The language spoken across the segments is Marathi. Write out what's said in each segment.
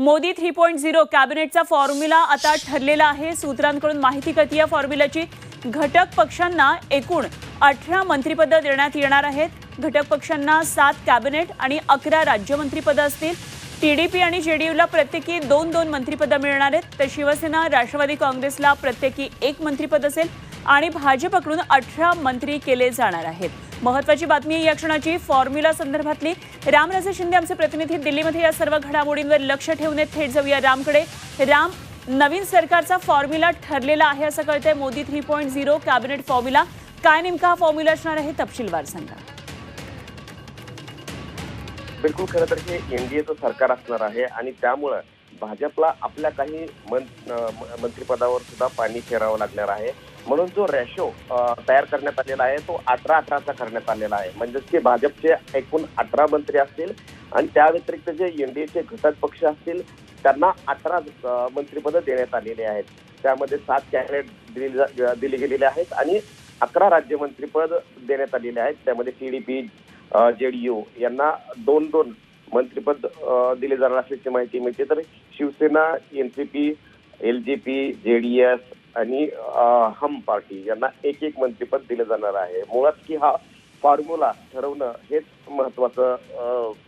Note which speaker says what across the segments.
Speaker 1: मोदी थ्री पॉईंट झिरो कॅबिनेटचा फॉर्म्युला आता ठरलेला आहे. सूत्रांकडून माहिती कळती या फॉर्म्युल्याची घटक पक्षांना एकूण अठरा मंत्रिपदं देण्यात येणार आहेत. घटक पक्षांना सात कॅबिनेट आणि अकरा राज्यमंत्रीपदं असतील. टी डी पी आणि जे डी यूला प्रत्येकी दोन दोन मंत्रिपदं मिळणार आहेत. तर शिवसेना राष्ट्रवादी काँग्रेसला प्रत्येकी एक मंत्रिपद असेल आणि भाजपकडून अठरा मंत्री केले जाणार आहेत. महत्वाची बातमी आहे या क्षणाची. फॉर्म्युला संदर्भातली. रामराजे शिंदे आमचे प्रतिनिधी. दिल्लीमध्ये या सर्व घडामोडींवर लक्ष ठेवून थेट जाऊया रामकडे. राम नवीन सरकारचा फॉर्म्युला ठरलेला आहे असं कळतंय. Modi three point zero cabinet formula. काय नेमका हा फॉर्म्युला असणार आहे तपशीलवार सांगा.
Speaker 2: बिलकुल खरं तर हे एनडीएचं सरकार असणार आहे आणि त्यामुळं भाजपला आपल्या काही मं- मंत्रिपदावर सुद्धा पाणी फेरावं लागणार आहे. म्हणून जो रेशो तयार करण्यात आलेला आहे तो अठरा अठराचा करण्यात आलेला आहे. म्हणजेच की भाजपचे एकूण अठरा मंत्री असतील आणि त्या व्यतिरिक्त जे एनडीएचे घटक पक्ष असतील त्यांना अठरा मंत्रिपदं देण्यात आलेली आहेत. त्यामध्ये सात कॅबिनेट दिली जा- दिली गेलेले आहेत आणि अकरा राज्यमंत्रीपद देण्यात आलेले आहेत. त्यामध्ये टीडीपी जेडीयू यांना दोन दोन मंत्रिपद दिले जाणार असल्याची माहिती मिळते. तर Shiv Sena NCP L J P S आणि हम पार्टी यांना एक एक मंत्रिपद दिले जाणार आहे. मुळात की हा फॉर्म्युला ठरवणं हेच महत्वाचं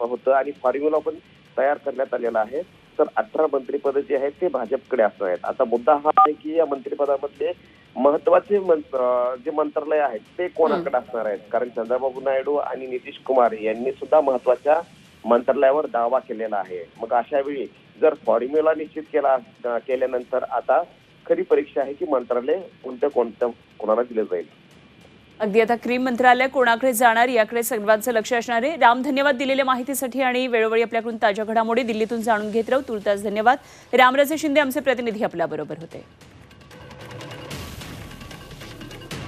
Speaker 2: होतं आणि फॉर्म्युला पण तयार करण्यात आलेला आहे. तर अठरा मंत्रिपद जे आहेत ते भाजपकडे असणार आहेत. आता मुद्दा हा आहे की या मंत्रिपदामधले महत्त्वाचे जे मंत्रालय आहेत ते कोणाकडे असणार आहेत? कारण चंद्रबाबू नायडू आणि नितीश कुमार यांनी सुद्धा महत्त्वाच्या मंत्रालयावर दावा केलेला आहे. मग अशा वेळी जर फॉर्म्युला निश्चित केला केल्यानंतर आता खरी परीक्षा आहे की मंत्रालय कोणत्या कोणत्या कोणाला दिलं जाईल.
Speaker 1: अगदी आता क्रीम मंत्रालय कोणाकडे जाणार याकडे सर्वांचं लक्ष असणार आहे. राम धन्यवाद दिलेल्या माहितीसाठी आणि वेळोवेळी आपल्याकडून ताज्या घडामोडी दिल्लीतून जाणून घेत राहू. तुर्तास धन्यवाद. रामराजे शिंदे आमचे प्रतिनिधी आपल्याबरोबर होते.